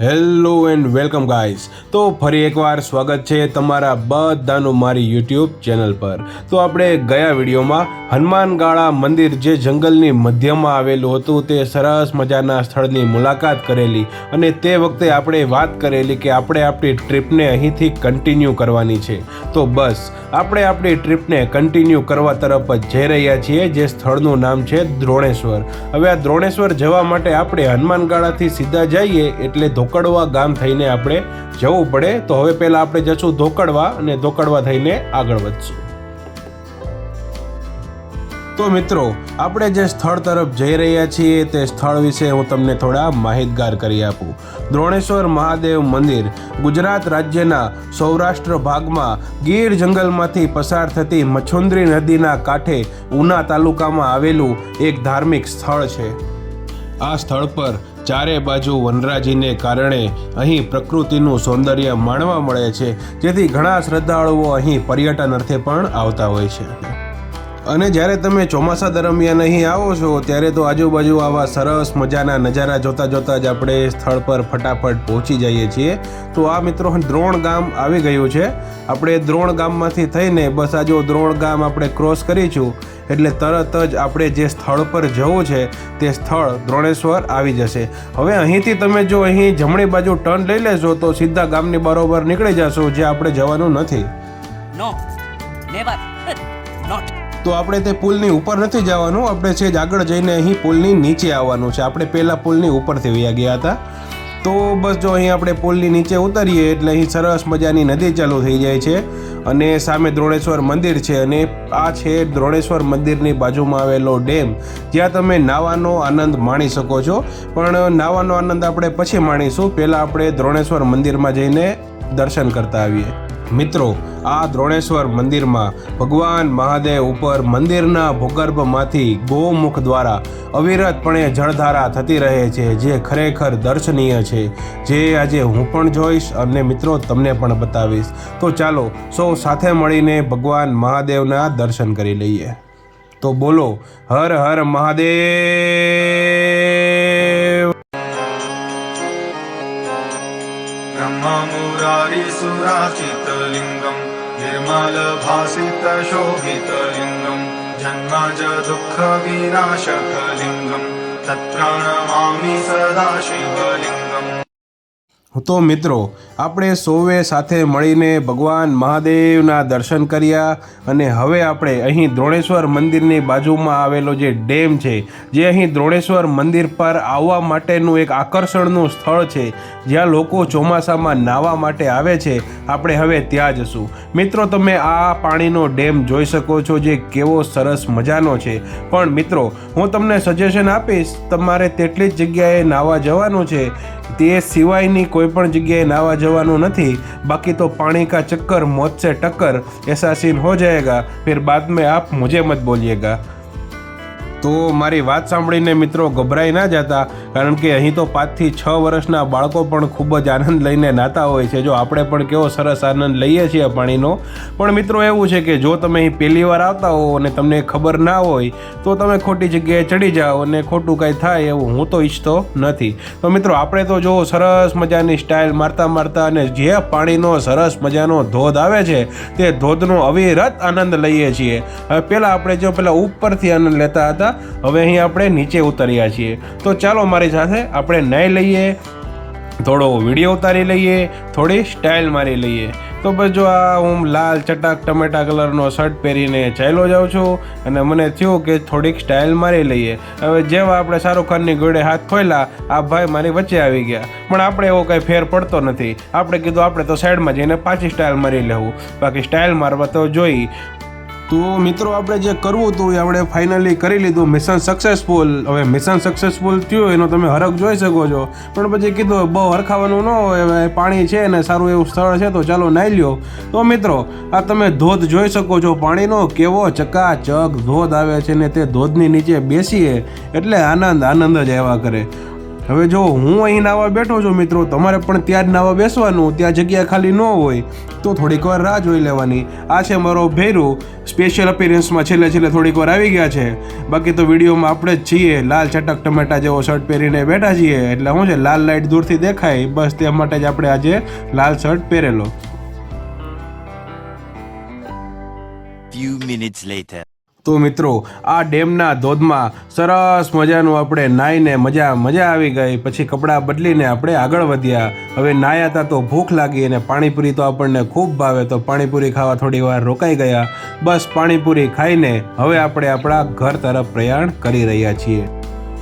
Hello and welcome guys તો ફરી એકવાર સ્વાગત છે તમારા બધાનું મારી યુટ્યુબ ચેનલ પર. તો આપણે ગયા વિડીયોમાં હનુમાનગાળા મંદિર જે જંગલની મધ્યમાં આવેલું હતું, તે સરસ મજાના સ્થળની મુલાકાત કરેલી અને તે વખતે આપણે વાત કરેલી કે આપણે આપણી ટ્રીપને અહીંથી કન્ટિન્યુ કરવાની છે. તો બસ, આપણે આપણી ટ્રીપને કન્ટિન્યુ કરવા તરફ જ જઈ રહ્યા છીએ, જે સ્થળનું નામ છે દ્રોણેશ્વર. હવે આ દ્રોણેશ્વર જવા માટે આપણે હનુમાનગાળાથી સીધા જઈએ, એટલે ધોકડવા ગામ થઈને આપણે જવું પડે. તો હવે પહેલાં આપણે જશું ધોકડવા અને ધોકડવા થઈને આગળ વધશું. તો મિત્રો, આપણે જે સ્થળ તરફ જઈ રહ્યા છીએ તે સ્થળ વિશે હું તમને થોડા માહિતગાર કરી આપું. દ્રોણેશ્વર મહાદેવ મંદિર ગુજરાત રાજ્યના સૌરાષ્ટ્ર ભાગમાં ગીર જંગલમાંથી પસાર થતી મછુંદરી નદીના કાંઠે ઉના તાલુકામાં આવેલું એક ધાર્મિક સ્થળ છે. આ સ્થળ પર ચારે બાજુ વનરાજીને કારણે અહીં પ્રકૃતિનું સૌંદર્ય માણવા મળે છે. જેથી ઘણા શ્રદ્ધાળુઓ અહીં પર્યટન અર્થે પણ આવતા હોય છે. અને જ્યારે તમે ચોમાસા દરમિયાન અહીં આવો છો, ત્યારે તો આજુબાજુ આવા સરસ મજાના નજારા જોતા જોતા જ આપણે સ્થળ પર ફટાફટ પહોંચી જઈએ છીએ. તો આ મિત્રો, દ્રોણ ગામ આવી ગયું છે. આપણે દ્રોણ ગામમાંથી થઈને બસ આ જો દ્રોણ ગામ આપણે ક્રોસ કરીશું, એટલે તરત જ આપણે જે સ્થળ પર જવું છે, તે સ્થળ દ્રોણેશ્વર આવી જશે. હવે અહીંથી તમે જો અહીં જમણી બાજુ ટર્ન લઈ લેશો, તો સીધા ગામની બરોબર નીકળી જશો જે આપણે જવાનું નથી. No never not. તો આપણે તે પુલની ઉપર નથી જવાનું. આપણે છે જ આગળ જઈને અહીં પુલની નીચે આવવાનું છે. આપણે પહેલાં પુલની ઉપરથી વયા ગયા હતા. તો બસ જો અહીં આપણે પુલની નીચે ઉતરીએ એટલે અહીં સરસ મજાની નદી ચાલુ થઈ જાય છે અને સામે દ્રોણેશ્વર મંદિર છે અને આ છે દ્રોણેશ્વર મંદિરની બાજુમાં આવેલો ડેમ. જ્યાં તમે નાવાનો આનંદ માણી શકો છો. પણ નાવાનો આનંદ આપણે પછી માણીશું. પહેલાં આપણે દ્રોણેશ્વર મંદિરમાં જઈને દર્શન કરતા આવીએ. મિત્રો, આ દ્રોણેશ્વર મંદિરમાં ભગવાન મહાદેવ ઉપર મંદિરના ભૂગર્ભમાંથી ગોમુખ દ્વારા અવિરતપણે જળધારા થતી રહે છે, જે ખરેખર દર્શનીય છે. જે આજે હું પણ જોઈશ અને મિત્રો તમને પણ બતાવીશ. તો ચાલો, સૌ સાથે મળીને ભગવાન મહાદેવના દર્શન કરી લઈએ. તો બોલો, હર હર મહાદેવ! ब्रह्ममुरारि सुराचितलिङ्गम् निर्मल भासित शोभितलिङ्गम् जन्मज दुःखविनाशकलिङ्गम् तत्प्राणमामि सदाशिव તો મિત્રો, આપણે સૌએ સાથે મળીને ભગવાન મહાદેવના દર્શન કર્યા અને હવે આપણે અહીં દ્રોણેશ્વર મંદિરની બાજુમાં આવેલો જે ડેમ છે, જે અહીં દ્રોણેશ્વર મંદિર પર આવવા માટેનું એક આકર્ષણનું સ્થળ છે, જ્યાં લોકો ચોમાસામાં નાહવા માટે આવે છે, આપણે હવે ત્યાં જશું. મિત્રો, તમે આ પાણીનો ડેમ જોઈ શકો છો જે કેવો સરસ મજાનો છે. પણ મિત્રો, હું તમને સજેશન આપીશ, તમારે તેટલી જ જગ્યાએ નાહવા જવાનું છે, તે સિવાયની કોઈ પણ જગ્યાએ નાહવા જવાનું નથી બાકી તો પાણી કા ચક્કર મોત से टक्कर ऐसा सीन हो जाएगा फिर बाद में आप मुझे मत बोलिएगा તો મારી વાત સાંભળીને મિત્રો ગભરાઈ ના જતા, કારણ કે અહીં તો પાંચથી છ વર્ષના બાળકો પણ ખૂબ જ આનંદ લઈને નાતા હોય છે. જો આપણે પણ કેવો સરસ આનંદ લઈએ છીએ પાણીનો. પણ મિત્રો એવું છે કે જો તમે અહીં પહેલી વાર આવતા હો અને તમને ખબર ના હોય, તો તમે ખોટી જગ્યાએ ચડી જાઓ અને ખોટું કાંઈ થાય એવું હું તો ઈચ્છતો નથી. તો મિત્રો આપણે તો જો સરસ મજાની સ્ટાઇલ મારતા મારતા અને જે પાણીનો સરસ મજાનો ધોધ આવે છે, તે ધોધનો અવિરત આનંદ લઈએ છીએ. હવે પહેલાં આપણે જો પહેલાં ઉપરથી આનંદ લેતા હતા હવે અહીં આપણે નીચે ઉતર્યા છીએ. તો ચાલો મારી સાથે આપણે નાહી લઈએ, થોડો વીડિયો ઉતારી લઈએ, થોડી સ્ટાઇલ મારી લઈએ. તો બસ જો આ હું લાલ ચટાક ટમેટા કલરનો શર્ટ પહેરીને ચાલ્યો જાઉં છું અને મને થયું કે થોડીક સ્ટાઇલ મારી લઈએ. હવે જેવા આપણે શાહરૂખ ખાનની ગોળે હાથ ખોલ્યા આ ભાઈ મારી વચ્ચે આવી ગયા. પણ આપણે એવો કંઈ ફેર પડતો નથી. આપણે કીધું આપણે તો સાઈડમાં જઈને પાછી સ્ટાઇલ મારી લેવું. બાકી સ્ટાઇલ મારવા તો જોઈ. તો મિત્રો, આપણે જે કરવું હતું એ આપણે ફાઇનલી કરી લીધું. મિશન સક્સેસફુલ હવે મિશન સક્સેસફુલ થયું, એનો તમે હરખ જોઈ શકો છો. પણ પછી કીધું, બહુ હરખાવાનું ન હોય, હવે પાણી છે ને સારું એવું સ્થળ છે, તો ચાલો નાહી લ્યો. તો મિત્રો, આ તમે ધોધ જોઈ શકો છો. પાણીનો કેવો ચકાચક ધોધ આવે છે ને તે ધોધની નીચે બેસીએ, એટલે આનંદ આનંદ જ આવ્યા કરે. હવે જો હું અહીં નાવા બેઠો છું મિત્રો, તમારે પણ ત્યાં જ નાવા બેસવાનું, ત્યાં જગ્યા ખાલી ન હોય, તો થોડીક વાર રાહ જોઈ લેવાની. આ છે મારો ભેરુ. સ્પેશિયલ અપિયરન્સમાં છેલ્લે છેલ્લે થોડીક વાર આવી ગયા છે. બાકી તો વિડીયોમાં આપણે જ છીએ. લાલ ચટક ટમેટા જેવો શર્ટ પહેરીને બેઠા છીએ. એટલે શું છે, લાલ લાઇટ દૂરથી દેખાય. બસ તે માટે જ આપણે આજે લાલ શર્ટ પહેરેલો. Few minutes later. તો મિત્રો, આ ડેમના ધોધમાં સરસ મજાનું આપણે નાહીને મજા મજા આવી ગઈ. પછી કપડાં બદલીને આપણે આગળ વધ્યા. હવે નાહ્યા હતા તો ભૂખ લાગી અને પાણીપુરી તો આપણને ખૂબ ભાવે. તો પાણીપુરી ખાવા થોડી વાર રોકાઈ ગયા. બસ પાણીપુરી ખાઈને હવે આપણે આપણા ઘર તરફ પ્રયાણ કરી રહ્યા છીએ.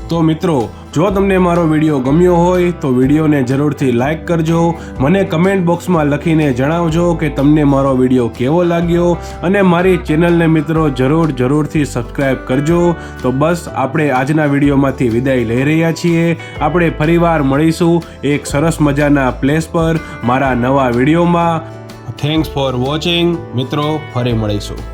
તો મિત્રો જો તમને મારો વીડિયો ગમ્યો હોય તો વિડીયોને જરૂરથી લાઈક કરજો, મને કમેન્ટ બોક્સમાં લખીને જણાવજો કે તમને મારો વીડિયો કેવો લાગ્યો અને મારી ચેનલને મિત્રો જરૂર જરૂરથી સબસ્ક્રાઈબ કરજો. તો બસ, આપણે આજના વિડીયોમાંથી વિદાય લઈ રહ્યા છીએ. આપણે ફરીવાર મળીશું એક સરસ મજાના પ્લેસ પર મારા નવા વિડીયોમાં. થેન્ક્સ ફોર વોચિંગ મિત્રો, ફરી મળીશું.